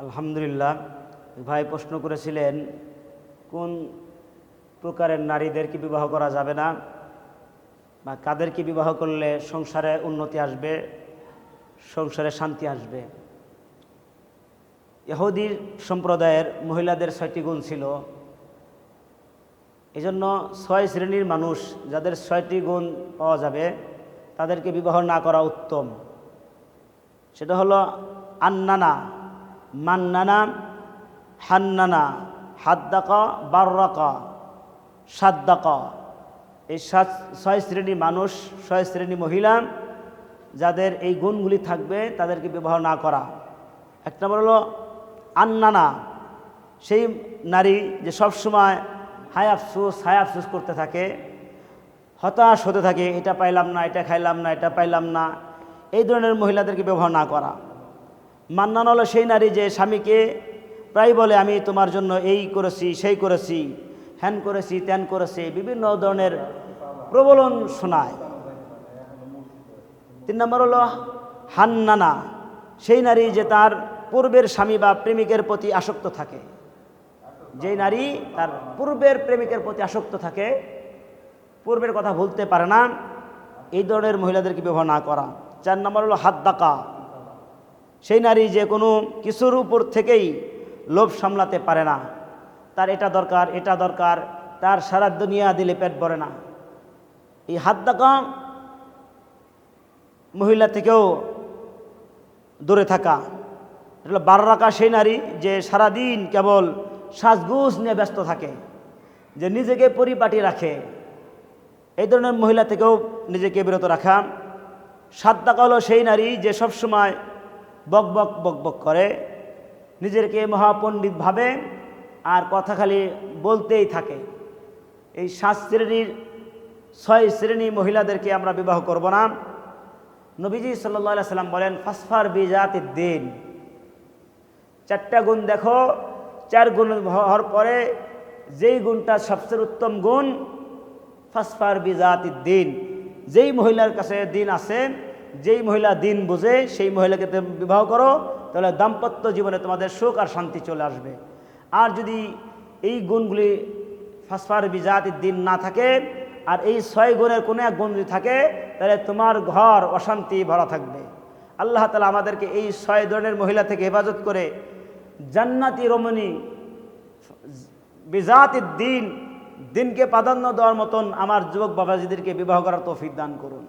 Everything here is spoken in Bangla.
আলহামদুলিল্লাহ, ভাই প্রশ্ন করেছিলেন, কোন প্রকারের নারীদেরকে বিবাহ করা যাবে না? বা কাদেরকে বিবাহ করলে সংসারে উন্নতি আসবে, সংসারে শান্তি আসবে? ইহুদির সম্প্রদায়ের মহিলাদের ছয়টি গুণ ছিল। এজন্য ছয় শ্রেণির মানুষ যাদের ছয়টি গুণ পাওয়া যাবে, তাদেরকে বিবাহ না করা উত্তম। সেটা হলো আন্নানা মান্নানা, হান্নানা, হাদ্দাকা, বার্রাকা, সাদ্দাকা। এই সাত, ছয় শ্রেণি মানুষ, ছয় শ্রেণি মহিলা যাদের এই গুণগুলি থাকবে তাদেরকে বিবাহ না করা। এক নম্বর হলো আন্নানা, সেই নারী যে সবসময় হাই আফসুস হাই আফসুস করতে থাকে, হতাশ হতে থাকে, এটা পাইলাম না, এটা খাইলাম না, এটা পাইলাম না, এই ধরনের মহিলাদেরকে ব্যবহার না করা। মান্নান হলো সেই নারী যে স্বামীকে প্রায় বলে, আমি তোমার জন্য এই করেছি, সেই করেছি, হ্যান করেছি, ত্যান করেছি। বিভিন্ন ধরনের প্রবলন শোনায়। তিন নম্বর হলো হান্নানা, সেই নারী যে তার পূর্বের স্বামী বা প্রেমিকের প্রতি আসক্ত থাকে। যেই নারী তার পূর্বের প্রেমিকের প্রতি আসক্ত থাকে, পূর্বের কথা ভুলতে পারে না, এই ধরনের মহিলাদেরকে ব্যবহার না করা। চার নম্বর হলো হাত ডাকা সেই নারী যে কোনো কিছুর উপর থেকেই লোভ সামলাতে পারে না। তার এটা দরকার এটা দরকার, তার সারা দুনিয়া দিলে পেট ভরে না। এই হাত ডাকা মহিলা থেকেও দূরে থাকা, এটা বার রাখা সেই নারী যে সারাদিন কেবল সাজগুজ নিয়ে ব্যস্ত থাকে, যে নিজেকে পরিপাটি রাখে। এই ধরনের মহিলা থেকেও নিজেকে বিরত রাখা। সাত টাকা হলো সেই নারী যে সবসময় বক বক বক বক করে। নিজেকে মহাপণ্ডিত ভাবে আর কথা খালি বলতেই থাকে। এই সাত শ্রেণির, ছয় শ্রেণি মহিলাদেরকে আমরা বিবাহ করব না। নবীজি সাল্লা সাল্লাম বলেন, ফাসফার বিজাতির দিন। চারটা গুণ দেখো। চার গুণ হওয়ার পরে যেই গুণটা সবচেয়ে উত্তম গুণ, ফাসফার বিজাতির দিন। যেই মহিলার কাছে দিন আছে যেই মহিলা দিন বুঝে, সেই মহিলাকে বিবাহ করো, তাহলে দাম্পত্য জীবনে তোমাদের সুখ আর শান্তি চলে আসবে। আর যদি এই গুণগুলি ফাসফার বিজাতির দিন না থাকে, আর এই ছয় গুণের কোনো এক গুণ যদি থাকে, তাহলে তোমার ঘর অশান্তি ভরা থাকবে। আল্লাহ তালা আমাদেরকে এই ছয় ধরনের মহিলা থেকে হেফাজত করে জান্নাতি রমণী বিজাতির দিন, দিনকে প্রাধান্য দেওয়ার মতন আমার যুবক বাবাজিদেরকে বিবাহ করার তৌফিক দান করুন।